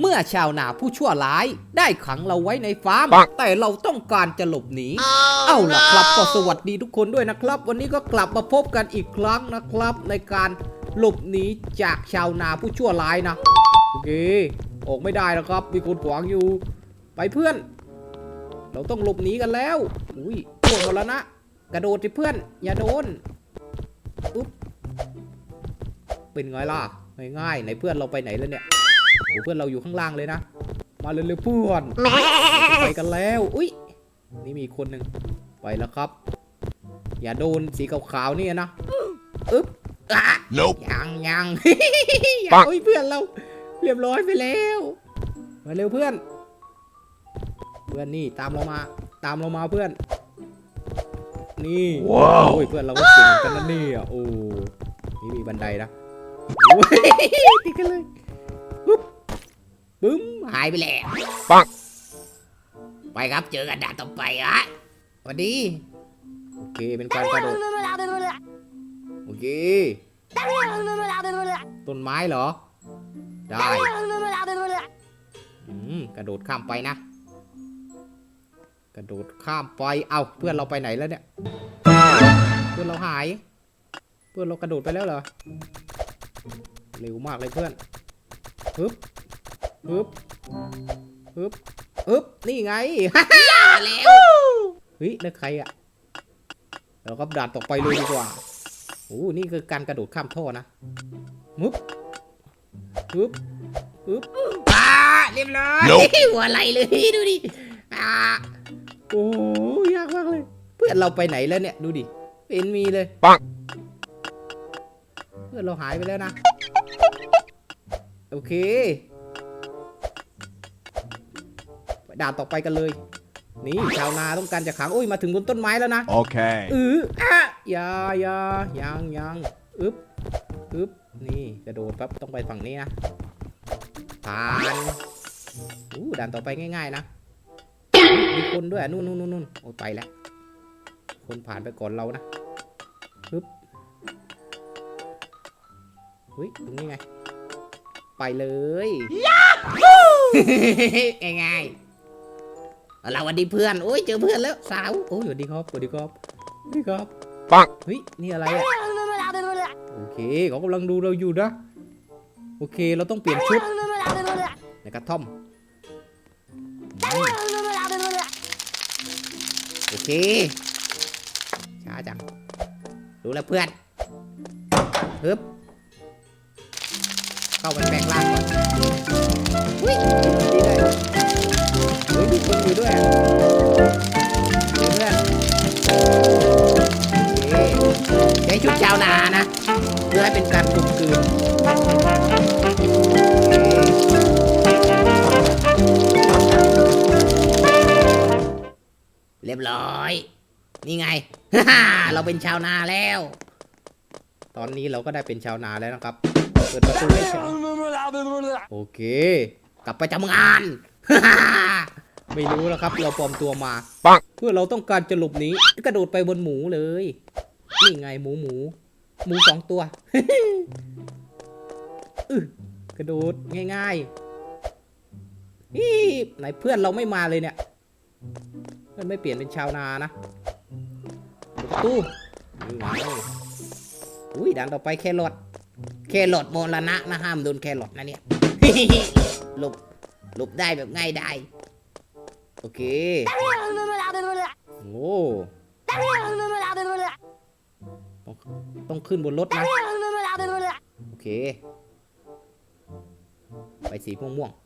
เมื่อชาวนาผู้ชั่วร้าย ได้ขังเราไว้ในฟาร์มปังแต่เราต้องการจะหลบหนี เอาล่ะครับก็สวัสดีทุกคนด้วยนะครับ วันนี้ก็กลับมาพบกันอีกครั้งนะครับ ในการหลบหนีจากชาวนาผู้ชั่วร้ายนะ โอเค ออกไม่ได้แล้วครับ มีคนขวางอยู่ ไปเพื่อน เราต้องหลบหนีกันแล้ว อุ้ยปวดหมดแล้วนะ กระโดดสิเพื่อน อย่าโดนอุ๊บเป็นไงล่ะ ง่ายๆไหนเพื่อนเราไปไหนแล้วเนี่ยโอ้เพื่อนเราอยู่ข้างล่างเลยนะ มาเร็วๆเพื่อนไปกันแล้ว อุ้ยนี่มีอีกคนหนึ่งไปแล้วครับ อย่าโดนสีขาวๆนี่นะอึ๊บอะ Nope. ยังยังปังโอ้ยเพื่อนเรา เรียบร้อยไปแล้ว มาเร็วเพื่อน เพื่อนนี่ตามเรามา ตามเรามาเพื่อน นี่ว้าวโอ้ยเพื่อนเราก็เก่งกันนะเนี่ยโอ้นี่มีบันไดนะโอ้ยติดกันเลยปุ๊บ บึ้มหายไปแล้วปังไปครับเจอกันด่านต่อไปอะสวัสดี โอเคเป็นการกระโดดโอเค ต้นไม้เหรอ ได้อืมกระโดดข้ามไปนะ กระโดดข้ามไป เอาเพื่อนเราไปไหนแล้วเนี่ย เพื่อนเราหาย เพื่อนเรากระโดดไปแล้วเหรอ เร็วมากเลยเพื่อน ฮึบ ฮึบฮึบฮึบนี่ไงแล้วเฮ้ยนั่นใครอะเราก็ด่านต่อไปเลยดีกว่าโอ้นี่คือการกระโดดข้ามท่อนะมึบฮึบฮึบอ่าเรียบร้อย Nope หัวไหลเลยดูดิอ่าโอ้ยากมากเลย เพื่อนเราไปไหนแล้วเนี่ยดูดิไม่เห็นมีเลยปังเพื่อนเราหายไปแล้วนะ โอเค ด่านต่อไปกันเลย นี่ชาวนาต้องการจะขังโอ้ยมาถึงบนต้นไม้แล้วนะ Okay. เอออะอยาอยายังยังอึบอึบนี่กระโดดปั๊บต้องไปฝั่งนี้นะผ่านอู้ด่านต่อไปง่าย ๆ นะมีคนด้วยอะนู่นนู่นนู่นนู่นโอ้ยไปแล้ว คนผ่านไปก่อนเรานะอึบเฮ้ยตรงนี้ไง ไปเลย ง่ายๆ เอาเราสวัสดีเพื่อนโอ้ยเจอเพื่อนแล้วสาวโอ้ยสวัสดีครับสวัสดีครับสวัสดีครับปังเฮ้ยนี่อะไรอะโอเคเขากำลังดูเราอยู่นะโอเคเราต้องเปลี่ยนชุดในกระท่อมอืมโอเคช้าจังรู้แล้วเพื่อนฮึบเข้าไปแปลงร่างก่อนเฮ้ยดีด้วยเฮ้ยมีคน อยู่ด้วยอะเพื่อนเคใช้ชุดชาวนานะ เพื่อให้เป็นการกลมกลืนเรียบร้อย นี่ไง เราเป็นชาวนาแล้ว ตอนนี้เราก็ได้เป็นชาวนาแล้วนะครับ เปิดประตูให้โอเค กลับไปทำงาน ไม่รู้แล้วครับ เราปลอมตัวมาปังเพื่อเราต้องการจะหลบหนีกระโดดไปบนหมูเลย นี่ไงหมูหมู หมูสองตัวอึกระโดดง่ายๆอีไหนเพื่อนเราไม่มาเลยเนี่ยเพื่อนไม่เปลี่ยนเป็นชาวนานะเปิดประตูนี่ไงอุ้ยด่านต่อไปแครอทแครอทโมรณะนะห้ามโดนแครอทนะเนี่ยหลบหลบได้แบบง่ายได้ โอเคโอ้ต้องต้องขึ้นบนรถนะ โอเค ไปสีม่วงม่วงๆ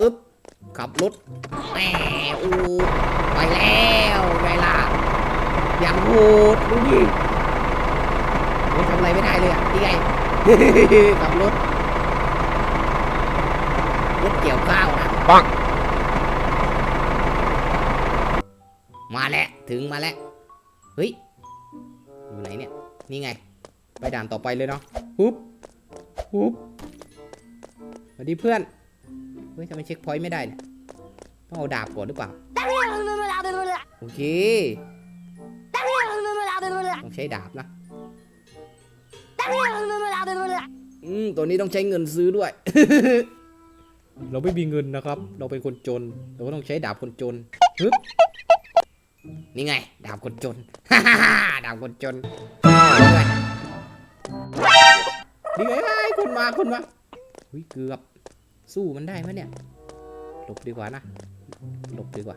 อึ๊บ ขับรถแหมอูไปแล้วไงล่ะอย่างโหดดูดิโอ้ยทำอะไรไม่ได้เลยอะนี่ไงขับรถรถเกี่ยวข้าวนะ ปังมาแล้ว ถึงมาแล้ว เฮ้ย อยู่ไหนเนี่ย นี่ไง ไปด่านต่อไปเลยเนาะปุ๊บปุ๊บสวัสดีเพื่อน เฮ้ยทำไมเช็คพอยต์ไม่ได้เนี่ย ต้องเอาดาบก่อนหรือเปล่า โอเค ต้องใช้ดาบนะ อืม ตัวนี้ต้องใช้เงินซื้อด้วย เราไม่มีเงินนะครับ เราเป็นคนจน เราก็ต้องใช้ดาบคนจนฮึบนี่ไง ดาบคนจนดาบคนจนนี่ไงนี่ไงไอ้คนมาคนมาอุ้ยเกือบ สู้มันได้ไหมเนี่ย หลบดีกว่านะ หลบดีกว่า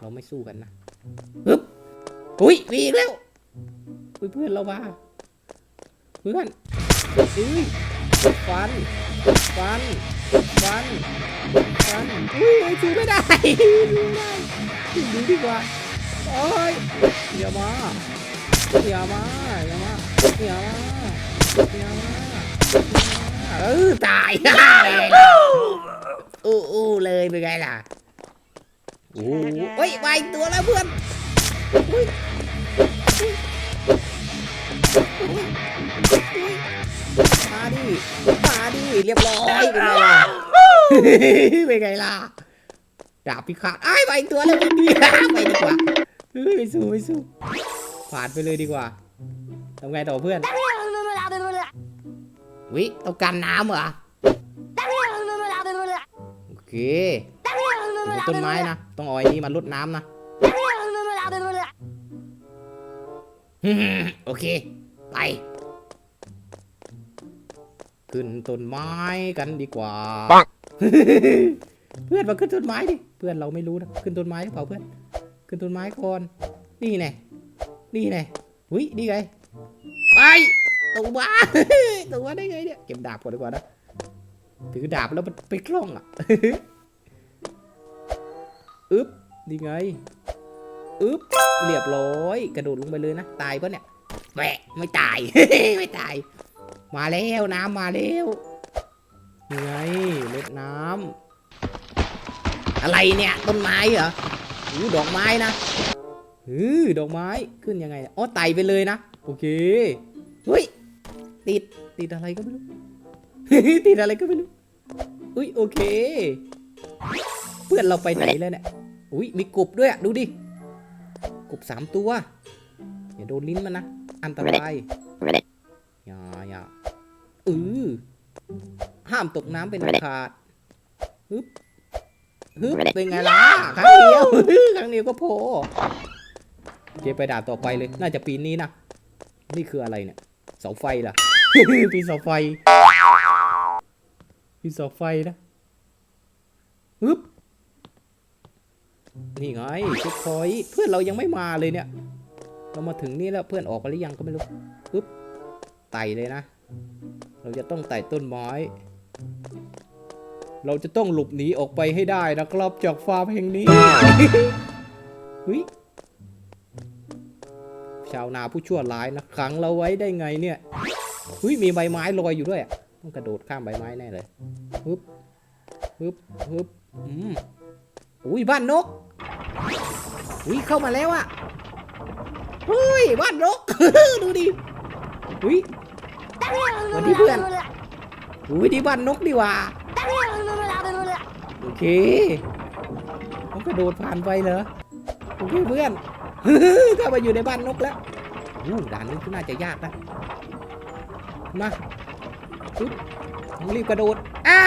เราไม่สู้กันนะฮึบอุ้ยมีอีกแล้วเพื่อนเรามาเพื่อนอุ้ยฟัน ฟัน ฟันฟันอุ้ยไอ้สู้ไม่ได้สู้ไม่ได้ดูดีกว่าโอ้ยอย่ามาอย่ามาอย่ามาอย่ามาอย่ามาเออตายอู้อู้เลยเป็นไงล่ะโอ้โอ้ยมาอีกตัวแล้วเพื่อนอุ้ยอุ้ยอุ้ยอุ้ย มาดิ มาดิ เรียบร้อยเป็นไงล่ะเป็นไงล่ะดาบพิฆาตไอ้ายมาอีกตัวแล้วพี่ไปดีกว่าเฮ้ยไม่สู้ไม่สู้ผ่านไปเลยดีกว่าทำไงต่อเพื่อน วิต้องการน้ำเหรอ โอเคต้นไม้นะ ต้องเอาไอ้นี่มาลดน้ำนะ โอเค ไป ขึ้นต้นไม้กันดีกว่าปังเพื่อนมาขึ้นต้นไม้ดิ เพื่อนเราไม่รู้นะ ขึ้นต้นไม้หรือเปล่าเพื่อน ขึ้นต้นไม้ก่อน นี่ไงนี่ไงอุ้ยนี่ไง ไปตัวมาตัวมาได้ไงเนี่ย เก็บดาบก่อนดีกว่านะ ถือดาบแล้วมันไปคล่องอะอึ๊บนี่ไงอึ๊บเรียบร้อย กระโดดลงไปเลยนะ ตายปะเนี่ยแหมไม่ตาย ไม่ตาย มาแล้วน้ำมาแล้วนี่ไงเม็ดน้ำอะไรเนี่ยต้นไม้เหรออู้ดอกไม้นะฮือดอกไม้ขึ้นยังไงอ๋อไต่ไปเลยนะโอเคเฮ้ยติดติดอะไรก็ไม่รู้ติดอะไรก็ไม่รู้อุ้ยโอเค เพื่อนเราไปไหนแล้วเนี่ยอุ้ยมีกบด้วยอะดูดิกบสามตัวอย่าโดนลิ้นมันนะอันตราย เออห้ามตกน้ำเป็นอันขาดฮึบฮึบเป็นไงล่ะครั้งเดียวครั้งเดียวก็พอโอเคไปด่านต่อไปเลย น่าจะปีนนี้นะ นี่คืออะไรเนี่ย เสาไฟล่ะปีนเสาไฟปีนเสาไฟนะฮึบนี่ไงเช็คพอยต์เพื่อนเรายังไม่มาเลยเนี่ย เรามาถึงนี่แล้วเพื่อนออกไปหรือยังก็ไม่รู้ปึ๊บไต่เลยนะ เราจะต้องไต่ต้นไม้ เราจะต้องหลบหนีออกไปให้ได้นะครับจากฟาร์มแห่งนี้เฮ้ยชาวนาผู้ชั่วร้ายนะขังเราไว้ได้ไงเนี่ยเฮ้ยมีใบไม้ลอยอยู่ด้วยต้องกระโดดข้ามใบไม้แน่เลยปึ๊บปึ๊บปึ๊บอืมอุ้ยบ้านนกอุ้ยเข้ามาแล้วอะเฮ้ยบ้านนก ดูดิอุ้ย วันนี้เพื่อนอุ้ยดีบ้านนกดีว่าโอเคต้องกระโดดผ่านไปเหรอโอเคเพื่อนเข้ามาอยู่ในบ้านนกแล้วอู้ด่านนี้ก็น่าจะยากนะมาปึ๊บต้องรีบกระโดดอ้า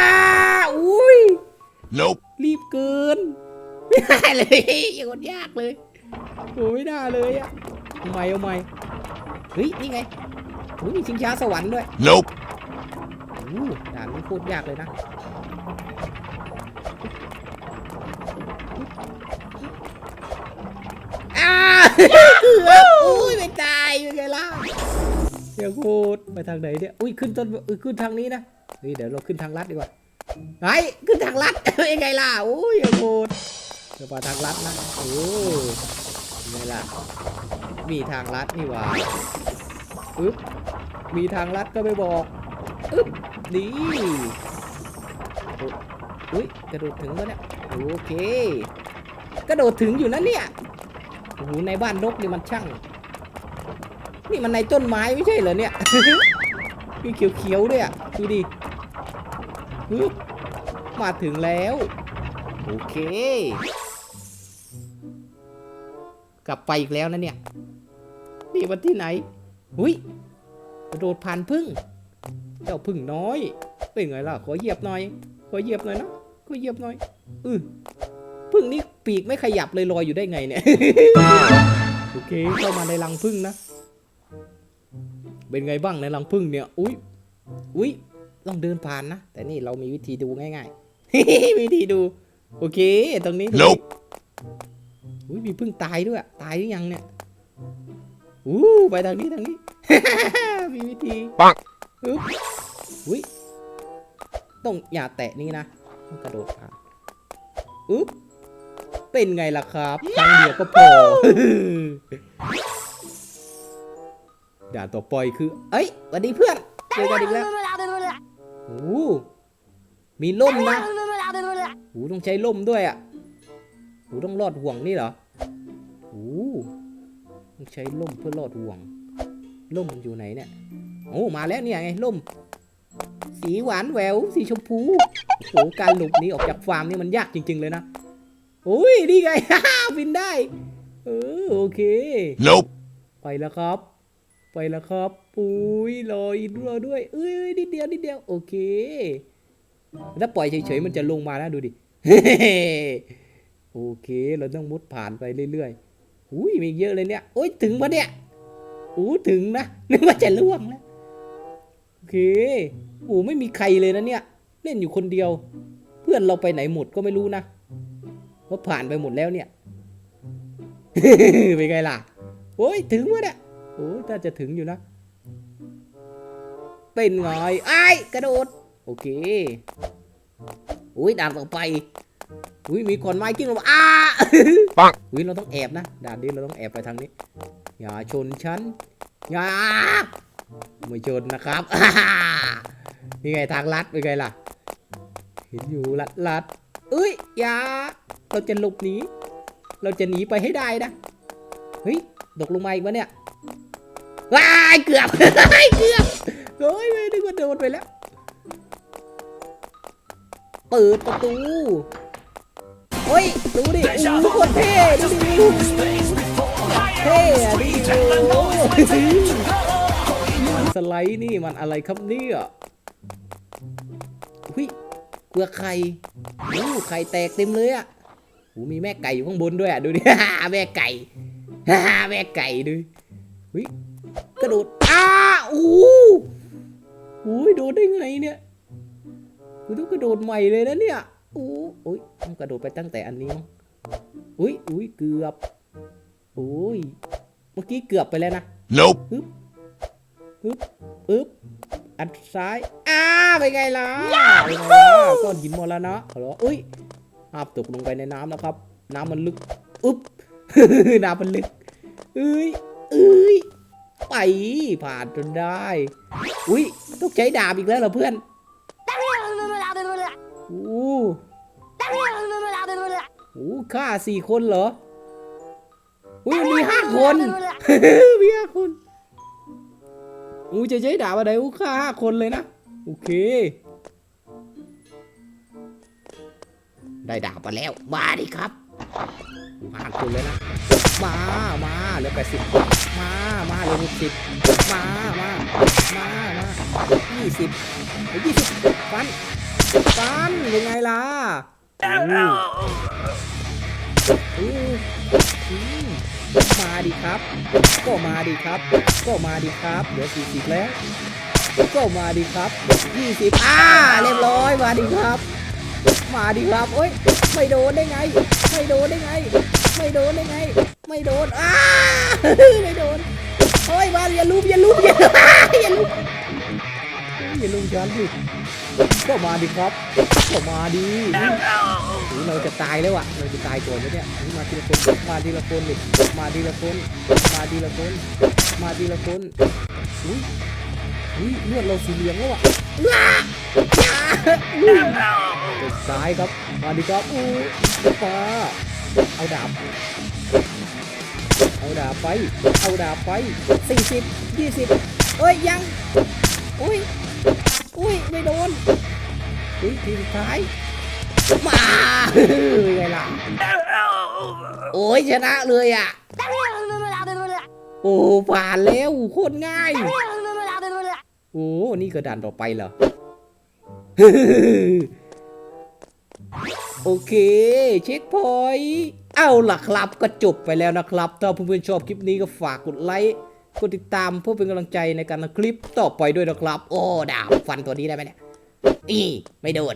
อุ้ย Nope. รีบเกินไม่ได้เลยอย่างคนยากเลยโอ้ไม่ได้เลยอะเอาใหม่เอาใหม่เฮ้ยนี่ไงโอ้ยมีชิงช้าสวรรค์ด้วย Nope. โอ้ด่านนี้โคตรยากเลยนะอ้าเกือบอุ้ยไม่ตายเป็นไงล่ะเดี๋ยวโคตรไปทางไหนเนี่ย อุ้ยขึ้นต้นเออขึ้นทางนี้นะ นี่เดี๋ยวเราขึ้นทางลัดดีกว่าไอ้ขึ้นทางลัดเป็นไงล่ะโอ้ยอย่าโคตรเดี๋ยวมาทางลัดนะโอ้เป็นไงล่ะ มีทางลัดนี่หว่าอึ๊บ มีทางลัดก็ไม่บอกอึ๊บดีอุ้ยกระโดดถึงแล้วเนี่ยโอเค กระโดดถึงอยู่นะเนี่ยโอ้โหในบ้านนกนี่มันช่าง นี่มันในต้นไม้ไม่ใช่เหรอเนี่ยมีเขียวๆด้วยอะดูดิฮึบมาถึงแล้ว โอเค กลับไปอีกแล้วนะเนี่ย นี่มันที่ไหน หุย ระโดดผ่านพึ่ง เจ้าพึ่งน้อยเป็นไงล่ะขอเหยียบหน่อย ขอเหยียบหน่อยนะขอเหยียบหน่อยอือพึ่งนี่ปีกไม่ขยับเลยลอยอยู่ได้ไงเนี่ยโอเคเข้ามาในรังพึ่งนะ เป็นไงบ้างในรังพึ่งเนี่ยอุ้ยอุ้ยต้องเดินผ่านนะ แต่นี่เรามีวิธีดูง่ายๆวิธีดู โอเค ตรงนี้ตรงนี้ Nope อุ้ยมีพึ่งตายด้วย ตายหรือยังเนี่ย อู้ไปทางนี้ทางนี้ มีวิธีปังอึ๊บอุ้ยต้องอย่าแตะนี่นะต้องกระโดดผ่านอึ๊บเป็นไงล่ะครับครั้งเดียวก็พอด่านต่อไปคือ เอ้ยสวัสดีเพื่อนเจอกันอีกแล้วโอ้มีล่มนะโอ้ต้องใช้ล่มด้วยอะโอ้ต้องรอดห่วงนี่เหรอโอ้ต้อง ใช้ล่มเพื่อรอดห่วง ล่มมันอยู่ไหนเนี่ย โอ้ มาแล้วเนี่ยไงล่ม สีหวานแหวว สีชมพู โอ้โห การหลบหนีออกจากฟาร์มนี่มันยากจริง ๆ เลยนะโอ้ยนี่ไง บินได้ เออ โอเค Nope. ไปแล้วครับ ไปแล้วครับปุ้ยรออีกด้วยด้วย เอ้ยนิดเดียวนิดเดียว โอเค ถ้าปล่อยเฉยๆมันจะลงมานะดูดิ โอเค เราต้องมุดผ่านไปเรื่อยๆ อุ้ยมีเยอะเลยเนี่ยโอ้ยถึงปะเนี่ยอู้ถึงนะนึกว่าจะล่วงแล้วโอเคโอ้ไม่มีใครเลยนะเนี่ย เล่นอยู่คนเดียว เพื่อนเราไปไหนหมดก็ไม่รู้นะว่าผ่านไปหมดแล้วเนี่ยเป็นไงล่ะโอ้ยถึงวะเนี่ยโอ้ยน่าจะถึงอยู่นะ เป็นไงไอ้กระโดด โอเคอุ้ยด่านต่อไป อุ้ยมีขอนไม้กิ้งลงมาอ้าปังอุ้ยเราต้องแอบนะด่านนี้เราต้องแอบไปทางนี้ อย่าชนฉันอย่าไม่ชนนะครับนี่ไงทางลัดเป็นไงล่ะ เห็นอยู่ลัดลัดเอ้ยอย่าเราจะหลบหนีเราจะหนีไปให้ได้นะเฮ้ยตกลงมาอีกวะเนี่ยว้ายเกือบเกือบโอ้ยไม่นึกว่าโดนไปแล้วเปิดประตู เฮ้ย ดูดิอู้โคตรเท่ดูดิเท่อะดิโอ้สไลด์นี่มันอะไรครับเนี่ยหุ้ยเกลือไข่อู้ไข่แตกเต็มเลยอะหูมีแม่ไก่อยู่ข้างบนด้วยอะดูดิแม่ไก่ฮ่าแม่ไก่ดูวิกระโดดอ้าอู้หูยโดดได้ไงเนี่ยกูต้องกระโดดใหม่เลยนะเนี่ย อู้อุ้ยต้องกระโดดไปตั้งแต่อันนี้มั้งอุ้ยอุ้ยเกือบอุ้ยเมื่อกี้เกือบไปแล้วนะ Nope. อึ๊บอึ๊บอันซ้ายอ้าเป็นไงล่ะเป็นไงล่ะก้อนหินมรณะเหรออุ้ยภาพตกลงไปในน้ำนะครับ น้ำมันลึกอึ๊บน้ำมันลึกเอ้ยเอ้ยไปผ่านจนได้ อุ้ยต้องใช้ดาบอีกแล้วเหรอเพื่อน โอ้โหฆ่าสี่คนเหรอ อุ้ยมันมีห้าคนมีห้าคนอู้จะใช้ดาบอะไรอู้ฆ่าห้าคนเลยนะ โอเค ได้ดาบมาแล้ว มาดิครับห้าคนเลยนะ มา มาเหลือแปดสิบมา มาเหลือหกสิบมา มา มา มายี่สิบยี่สิบฟัน ฟันยังไงล่ะมาดิครับ ก็มาดิครับ ก็มาดิครับ เหลือสี่สิบแล้ว ก็มาดิครับยี่สิบอ่าเรียบร้อยมาดิครับ มาดิครับเอ้ยไม่โดนได้ไง ไม่โดนได้ไง ไม่โดนได้ไง ไม่โดนอ้าไม่โดนโอ้ยมาอย่าลุมอย่าลุมอย่าลุมอย่าลุมอย่าลุมฉันดิ ก็มาดิครับก็มาดิอุ๊ยเราจะตายแล้วอะเราจะตายก่อนแล้วเนี่ยอุ๊ยมาทีละคนมาทีละคนดิมาทีละคนมาทีละคนมาทีละคนอุ้ยอุ้ยเลือดเราสีเหลืองแล้วอะอ้าอุ้ยกดซ้ายครับ มาดิครับอู้มาเอาดาบเอาดาบไป เอาดาบไปสี่สิบยี่สิบเอ้ยยังอุ้ย อุ้ยไม่โดนอุ้ยทีสุดท้ายมาเป็นไงล่ะโอ้ยชนะเลยอะโอ้ผ่านแล้วโคตรง่ายโโอ้นี่ก็ด่านต่อไปเหรอโอเค เช็คพอยต์เอาล่ะครับก็จบไปแล้วนะครับ ถ้าเพื่อนๆชอบคลิปนี้ก็ฝากกดไลค์ กดติดตามเพื่อเป็นกำลังใจในการทำคลิปต่อไปด้วยนะครับ โอ้ดาบฟันตัวนี้ได้ไหมเนี่ยอีไม่โดน